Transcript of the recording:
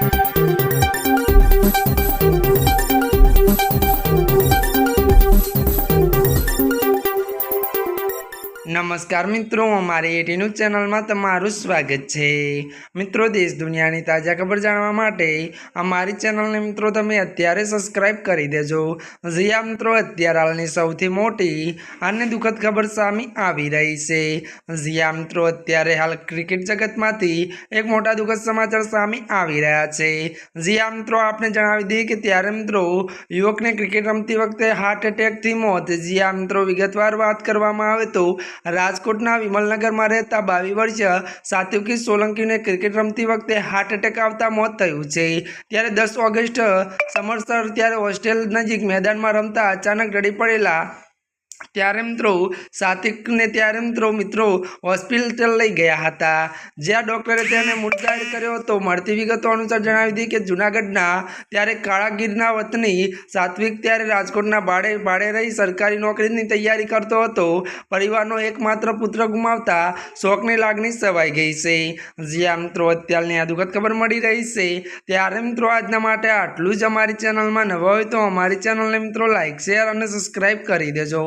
Thank you. નમસ્કાર મિત્રો, અમારી એટી ન્યૂઝ ચેનલમાં તમારું સ્વાગત છે. મિત્રો, દેશ દુનિયાની તાજા ખબર જાણવા માટે અમારી ચેનલને મિત્રો તમે અત્યારે સબસ્ક્રાઇબ કરી દેજો. જીયા મિત્રો, અત્યારે હાલની સૌથી મોટી અને દુઃખદ ખબર સામે આવી રહી છે. જીયા મિત્રો, અત્યારે હાલ ક્રિકેટ જગતમાંથી એક મોટા દુઃખદ સમાચાર સામે આવી રહ્યા છે. જીયા મિત્રો, આપને જણાવી દઈએ કે ત્યારે મિત્રો યુવકને ક્રિકેટ રમતી વખતે હાર્ટ એટેકથી મોત. જીયા મિત્રો, વિગતવાર વાત કરવામાં આવે તો રાજકોટના વિમલનગરમાં રહેતા બાવીસ વર્ષીય સાત્વિકી સોલંકીને ક્રિકેટ રમતી વખતે હાર્ટ એટેક આવતા મોત થયું છે. ત્યારે દસ ઓગસ્ટ સમરસર ત્યારે હોસ્ટેલ નજીક મેદાનમાં રમતા અચાનક રડી પડેલા ત્યારે મિત્રો સાત્વિકને ત્યારે મિત્રો મિત્રો હોસ્પિટલ લઈ ગયા હતા. જ્યાં ડૉક્ટરે તેને મૃત કર્યો હતો. મળતી વિગતો અનુસાર જણાવી હતી કે જૂનાગઢના ત્યારે કાળાગીરના વતની સાત્વિક ત્યારે રાજકોટના ભાડે ભાડે રહી સરકારી નોકરીની તૈયારી કરતો હતો. પરિવારનો એકમાત્ર પુત્ર ગુમાવતા શોકની લાગણી સવાઈ ગઈ છે. જ્યાં મિત્રો અત્યારની આ દુઃખદ ખબર મળી રહી છે. ત્યારે મિત્રો આજના માટે આટલું જ અમારી ચેનલમાં નવા હોય તો અમારી ચેનલને મિત્રો લાઇક શેર અને સબસ્ક્રાઈબ કરી દેજો.